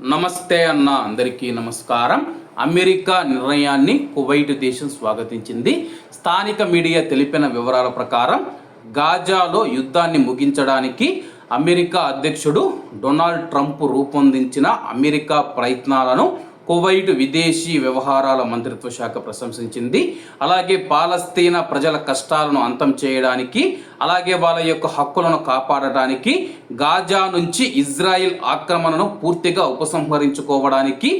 నమస్తే అన్న అందరికీ నమస్కారం. అమెరికా నిర్ణయాన్ని కువైట్ దేశం స్వాగతించింది. స్థానిక మీడియా తెలిపిన వివరాల ప్రకారం గాజాలో యుద్ధాన్ని ముగించడానికి అమెరికా అధ్యక్షుడు డొనాల్డ్ ట్రంప్ రూపొందించిన అమెరికా ప్రయత్నాలను కువైట్ విదేశీ వ్యవహారాల మంత్రిత్వ శాఖ ప్రశంసించింది. అలాగే పాలస్తీనా ప్రజల కష్టాలను అంతం చేయడానికి అలాగే వాళ్ళ యొక్క హక్కులను కాపాడడానికి గాజా నుంచి ఇజ్రాయిల్ ఆక్రమణను పూర్తిగా ఉపసంహరించుకోవడానికి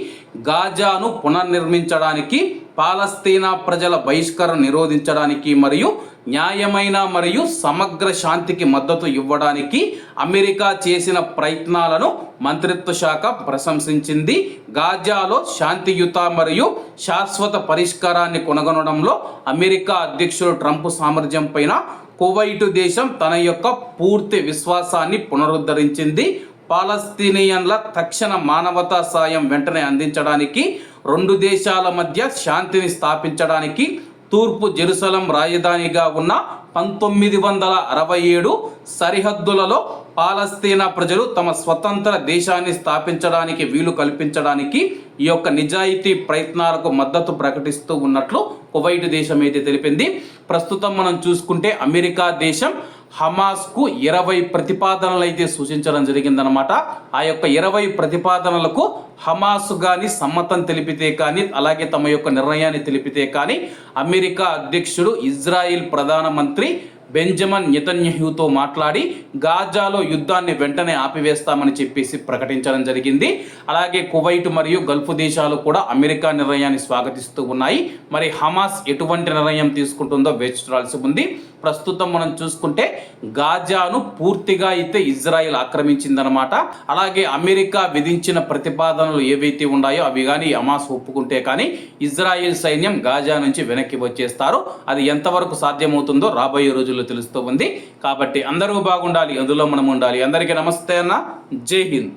గాజాను పునర్నిర్మించడానికి పాలస్తీనా ప్రజల బహిష్కరణ నిరోధించడానికి మరియు న్యాయమైన మరియు సమగ్ర శాంతికి మద్దతు ఇవ్వడానికి అమెరికా చేసిన ప్రయత్నాలను మంత్రిత్వ శాఖ ప్రశంసించింది. గాజాలో శాంతియుత మరియు శాశ్వత పరిష్కారాన్ని కొనగొనడంలో అమెరికా అధ్యక్షుడు ట్రంప్ సామర్థ్యం పైన కువైటు దేశం తన యొక్క పూర్తి విశ్వాసాన్ని పునరుద్ధరించింది. పాలస్తీనియన్ల తక్షణ మానవతా సాయం వెంటనే అందించడానికి రెండు దేశాల మధ్య శాంతిని స్థాపించడానికి తూర్పు జెరూసలం రాజధానిగా ఉన్న పంతొమ్మిది వందల అరవై ఏడు సరిహద్దులలో పాలస్తీనా ప్రజలు తమ స్వతంత్ర దేశాన్ని స్థాపించడానికి వీలు కల్పించడానికి ఈ యొక్క నిజాయితీ ప్రయత్నాలకు మద్దతు ప్రకటిస్తూ ఉన్నట్లు కువైట్ దేశం అయితే తెలిపింది. ప్రస్తుతం మనం చూసుకుంటే అమెరికా దేశం హమాస్కు ఇరవై ప్రతిపాదనలు అయితే సూచించడం జరిగిందనమాట ఆ యొక్క ఇరవై ప్రతిపాదనలకు హమాస్ కానీ సమ్మతం తెలిపితే కానీ అలాగే తమ యొక్క నిర్ణయాన్ని తెలిపితే కానీ అమెరికా అధ్యక్షుడు ఇజ్రాయిల్ ప్రధానమంత్రి బెంజమన్ నితన్యహ్యూతో మాట్లాడి గాజాలో యుద్ధాన్ని వెంటనే ఆపివేస్తామని చెప్పేసి ప్రకటించడం జరిగింది. అలాగే కువైట్ మరియు గల్ఫ్ దేశాలు కూడా అమెరికా నిర్ణయాన్ని స్వాగతిస్తూ ఉన్నాయి. మరి హమాస్ ఎటువంటి నిర్ణయం తీసుకుంటుందో వేచి చూడాల్సి ఉంది. ప్రస్తుతం మనం చూసుకుంటే గాజాను పూర్తిగా అయితే ఇజ్రాయెల్ ఆక్రమించిందనమాట అలాగే అమెరికా విధించిన ప్రతిపాదనలు ఏవైతే ఉన్నాయో అవి కానీ అమాస్ ఒప్పుకుంటే కానీ ఇజ్రాయెల్ సైన్యం గాజా నుంచి వెనక్కి వచ్చేస్తారు. అది ఎంతవరకు సాధ్యమవుతుందో రాబోయే రోజుల్లో తెలుస్తూ ఉంది. కాబట్టి అందరూ బాగుండాలి అందులో మనం ఉండాలి. అందరికీ నమస్తే అన్న. జై హింద్.